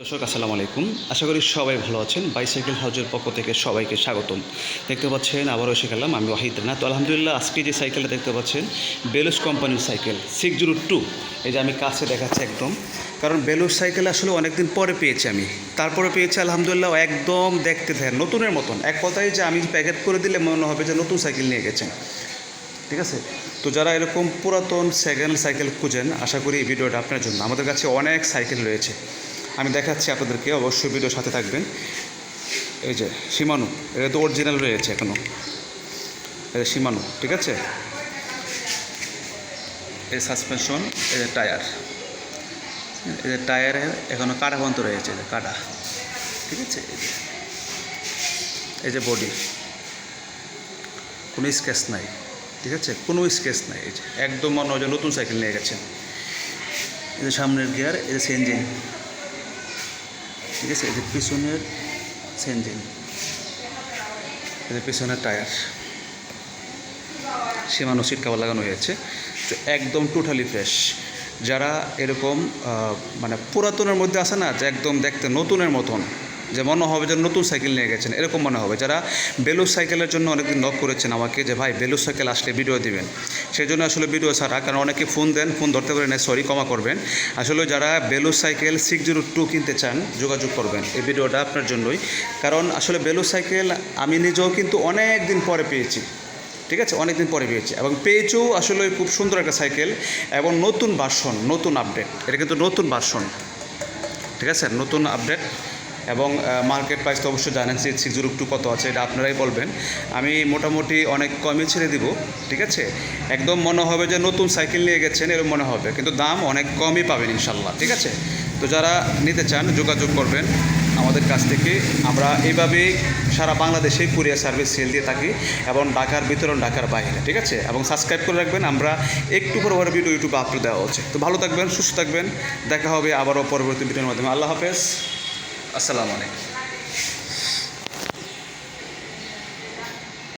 দর্শক, আসসালামু আলাইকুম। আশা করি সবাই ভালো আছেন। বাইসাইকেল হাউজের পক্ষ থেকে সবাইকে স্বাগতম। দেখতে পাচ্ছেন, আবারও এসে গেলাম আমি ওয়াহিদ না তো আলহামদুলিল্লাহ, আজকে যে সাইকেলটা দেখতে পাচ্ছেন বেলুস কোম্পানির সাইকেল সিক্স জিরো টু এই যে আমি কাছে দেখাচ্ছি একদম। কারণ বেলুস সাইকেল আসলে অনেকদিন পরে পেয়েছি আমি। তারপরে পেয়েছি, আলহামদুলিল্লাহ একদম দেখতে থাকেন, নতুনের মতন। এক কথায় যে আমি প্যাকেট করে দিলে মনে হবে যে নতুন সাইকেল নিয়ে গেছেন। ঠিক আছে? তো যারা এরকম পুরাতন সেকেন্ড সাইকেল খুঁজেন, আশা করি এই ভিডিওটা আপনার জন্য। আমাদের কাছে অনেক সাইকেল রয়েছে। দেখাচ্ছি আপনাদেরকে, অবশ্যই ভিডিওর সাথে থাকবেন। এই যে, সীমানু, এটা তো অরিজিনাল রয়েছে এখনও এটা সীমানু, ঠিক আছে? এই সাসপেনশন এই যে টায়ার এই যে টায়ারে এখনও কাটা বন্ধ রয়েছে কাটা। ঠিক আছে? এই যে বডি কোনো স্কেচ নাই। ঠিক আছে? কোনো স্কেচ নাই, এই যে। একদম মনে হয় নতুন সাইকেল নিয়ে গেছেন। এই যে সামনের গিয়ার এই যে সেঞ্জিন ঠিক আছে যে পিছনের সেঞ্জিন যে পিছনের টায়ার। সীমানো সিট কাবার লাগানো হয়েছে। তো একদম টোটালি ফ্রেশ যারা এরকম মানে পুরাতনের মধ্যে আসে না, যে একদম দেখতে নতুনের মতন যে মনে হবে যে নতুন সাইকেল নিয়ে গেছেন, এরকম মনে হবে। যারা বেলুস সাইকেলের জন্য অনেকদিন নক করেছেন আমাকে যে, ভাই বেলুস সাইকেল আসলে ভিডিও দিবেন। সেই জন্য আসলে ভিডিও ছাড়া, কারণ অনেকে ফোন দেন ফোন ধরতে পারেন না সরি ক্ষমা করবেন। আসলে যারা বেলুস সাইকেল সিক্স জিরো টু কিনতে চান, যোগাযোগ করবেন এই ভিডিওটা আপনার জন্যই। কারণ আসলে বেলুস সাইকেল আমি নিজেও কিন্তু অনেক দিন পরে পেয়েছি, ঠিক আছে? অনেক দিন পরে পেয়েছি। এবং পেয়েছেও আসলে খুব সুন্দর একটা সাইকেল এবং নতুন ভার্সন নতুন আপডেট এটা কিন্তু নতুন ভার্সন ঠিক আছে? নতুন আপডেট এবং মার্কেট প্রাইস তো অবশ্যই জানেন সিক্স সিক্স জিরো টু কত আছে, এটা আপনারাই বলবেন। আমি মোটামুটি অনেক কমে ছেড়ে দিব, ঠিক আছে? একদম মনে হবে যে নতুন সাইকেল নিয়ে গেছেন, এরকম মনে হবে। কিন্তু দাম অনেক কমই পাবেন ইনশাল্লাহ ঠিক আছে? তো যারা নিতে চান, যোগাযোগ করবেন আমাদের কাছ থেকে। আমরা এইভাবেই সারা বাংলাদেশে কুরিয়ার সার্ভিস সেল দিয়ে থাকি এবং ঢাকার বিতরণ, ঢাকার বাইরে, ঠিক আছে? এবং সাবস্ক্রাইব করে রাখবেন, আমরা একটু পর পর ভিডিও ইউটিউবে আপলোড দেওয়া হচ্ছে। তো ভালো থাকবেন, সুস্থ থাকবেন। দেখা হবে আবারও পরবর্তী ভিডিওর মাধ্যমে। আল্লাহ হাফেজ। আসসালামু আলাইকুম।